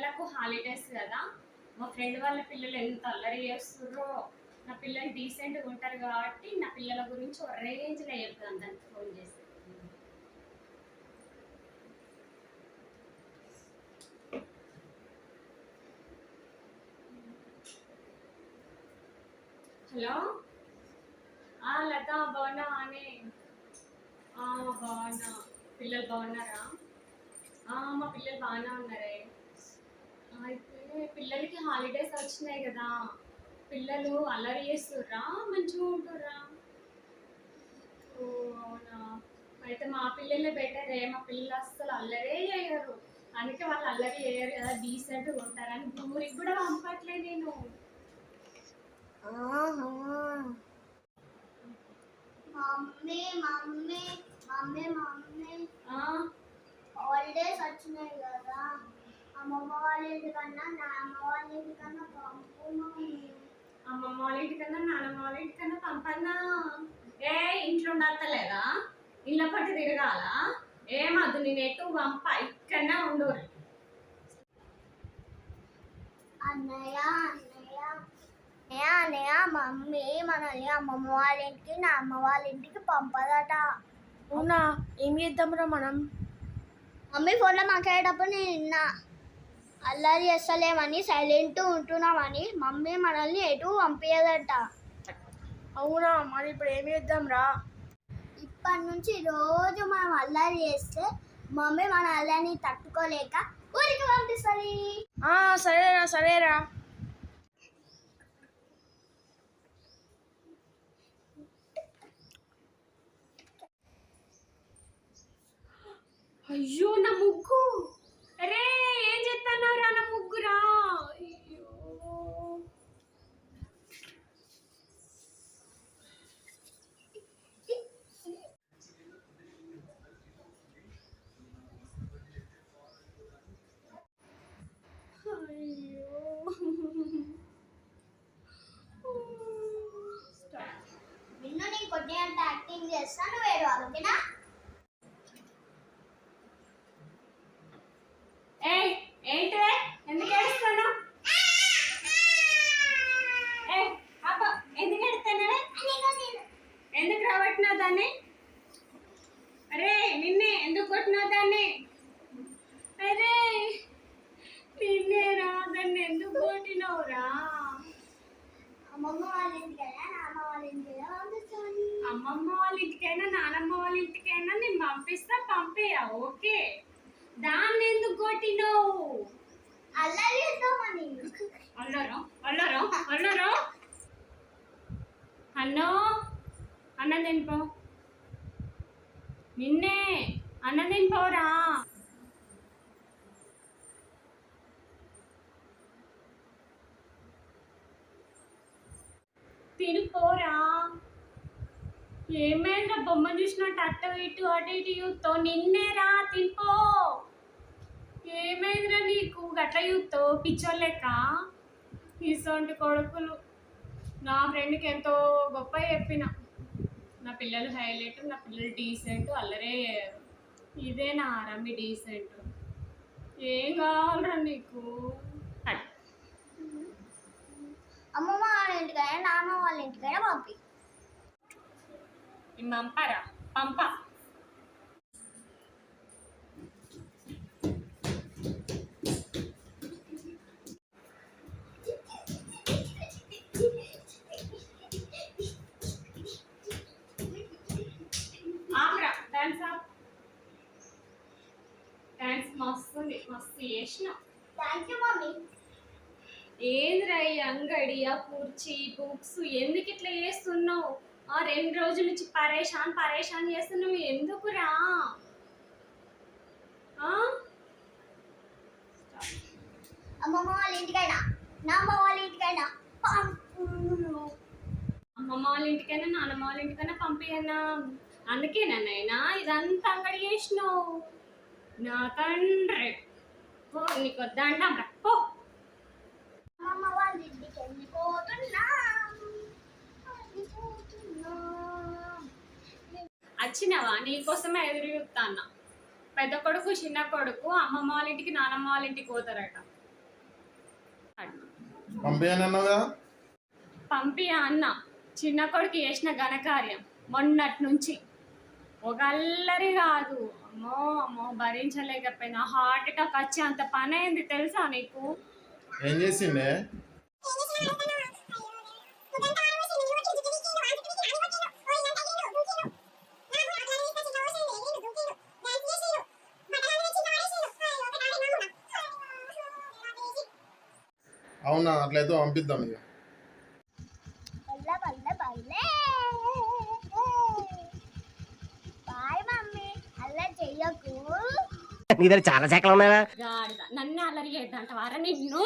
పిల్లలకు హాలిడేస్ కదా. మా ఫ్రెండ్ వాళ్ళ పిల్లలు ఎంత అల్లరి చేస్తుర్రో నా పిల్లలు డీసెంట్గా ఉంటారు కాబట్టి నా పిల్లల గురించి ఒక రేంజ్లో చెప్తాను దానికి ఫోన్ చేసి. హలో? ఆ, లత బాగున్నా అని? ఆ, బాగున్నా. పిల్లలు బాగున్నారా? మా పిల్లలు బాగానే ఉన్నారే. అయితే పిల్లలకి హాలిడేస్ వచ్చినాయి కదా పిల్లలు అల్లరి చేస్తుర్రా మంచిగా ఉంటుర్రా? ఓ అవునా? అయితే మా పిల్లలే బెటరే మా పిల్లలు అస్సలు అల్లరే చేయరు. అందుకే వాళ్ళు అల్లరి చేయరు కదా డీసెంట్గా ఉంటారని ఊరికి కూడా పంపట్లే నేను. Mummy mummy mummy mummy. ఆ, హాలిడేస్ వచ్చినాయి కదా. అమ్మమ్మ వాళ్ళ ఇంటికన్నా నాన్న వాళ్ళ ఇంటికన్నా పంపు మమ్మీ అమ్మమ్మ వాళ్ళ ఇంటికన్నా నాన్నమ్మ వాళ్ళ ఇంటికన్నా పంపన్నా. ఏ ఇంట్లో ఉండలేదా ఇళ్ళ పట్టి తిరగాల? ఏమద్దు నేను ఎటు పంప? ఇక్కడనే ఉండు. అన్నయ్య అన్నయ్య. అన్నయ్య అన్నయ్య మమ్మీ మనల్ని అమ్మమ్మ వాళ్ళ ఇంటికి నాన్న వాళ్ళ ఇంటికి పంపదట. అవునా? ఏం చేద్దాంరా మనం? మమ్మీ ఫోన్లో మాట్లాడేటప్పుడు నేను విన్నా. అల్లరి చేస్తలేమని సైలెంట్ ఉంటున్నామని మమ్మీ మనల్ని ఎటు పంపించదట అవునా? మరి ఇప్పుడు ఏం చేద్దాంరా ఇప్పటి నుంచి రోజు మనం అల్లరి చేస్తే మమ్మీ మన అల్లరిని తట్టుకోలేక ఊరికి పంపిస్తుంది. ఆ, సరేరా సరేరా. అయ్యో నా ముగ్గు అరే ఏం చేస్తున్నావురా నా ముగ్గురా అయ్యో అయ్యో స్టాప్ నిన్ను నేను యాక్టింగ్ చేస్తాను వేరు ఓకేనా? ఎందుకు ఏడుస్తాను ఎందుకు ఎందుకు దాన్ని అరే నిన్నే ఎందుకు కొట్టినావు దాన్ని అరే నిన్నే రా దాన్ని ఎందుకు కొట్టినావురా అమ్మమ్మ వాళ్ళ ఇంటికైనా నాన్న వాళ్ళ ఇంటికైనా పంపిస్తాను అమ్మమ్మ వాళ్ళ ఇంటికైనా నానమ్మ వాళ్ళ ఇంటికైనా నేను పంపిస్తా పంపేయా ఓకే. దాన్ని ఎందుకు కొట్టినావు? అల్లరి చేద్దామని అల్లరా? అల్లరా? అల్లరా? అన్నో? అన్న తినిపో. నిన్నే అన్న తినిపోరా. తినిపోరా. ఏమైనా బొమ్మ చూసినట్టు అట్ట ఇటు అటు ఇటు యూత్తో నిన్నేరా తింపో ఏమైందిరా నీకు? గట్ల యూత్తో పిచ్చోళ్ళు ఇసోంటి కొడుకులు. నా ఫ్రెండ్కి ఎంతో గొప్ప చెప్పిన. నా పిల్లలు హైలైట్ నా పిల్లలు డీసెంట్ అల్లరే. ఇదే నా రమ్మి డీసెంట్? ఏం కావాలరా నీకు? అమ్మమ్మ వాళ్ళ ఇంటికైనా నాన్న వాళ్ళ ఇంటికైనా పంపి. పంపరా పంప ఆపరా డాన్స్ ఆప్ డాన్స్ మస్తుంది మస్తు చేసినావు థ్యాంక్ యూ మమ్మీ ఏంద్రా ఈ అంగడి ఆ కుర్చీ బుక్స్ ఎందుకు ఇట్లా చేస్తున్నావు? రెండు రోజుల నుంచి పరేషాన్ పరేషాన్ చేస్తున్నావు. ఎందుకురా? ఆ? అమ్మమ్మ వాళ్ళ ఇంటికైనా నాన్న వాళ్ళ ఇంటికైనా అమ్మమ్మ వాళ్ళ ఇంటికైనా నాన్నమ్మ వాళ్ళ ఇంటికైనా పంపించన్నా అందుకేనా నైనా ఇదంతా అంగడి చేసినావు. నా తండ్రి. పో నీకు దండం రా. పో. అమ్మమ్మ వాళ్ళ ఇంటికి వెళ్ళిపోతున్నా. వచ్చినావా నీకోసమే ఎదురు చూస్తాన్నా పెద్ద కొడుకు చిన్న కొడుకు అమ్మమ్మ వాళ్ళ ఇంటికి నానమ్మ వాళ్ళ ఇంటికి పోతారట. పంపి అన్న. చిన్న కొడుకు చేసిన ఘనకార్యం మొన్నటి నుంచి ఒక అల్లరి కాదు. అమ్మో అమ్మో భరించలేకపోయినా. హార్ట్ అటాక్ వచ్చి అంత పని అయింది తెలుసా నీకు? ఏం చేసిండే? అవునా? అట్లయితే పంపిద్దాం ఇక. నీ దగ్గర చాలా శాఖలు ఉన్నాయా? నన్నే అల్లరి చేద్దంట వారా నిన్ను.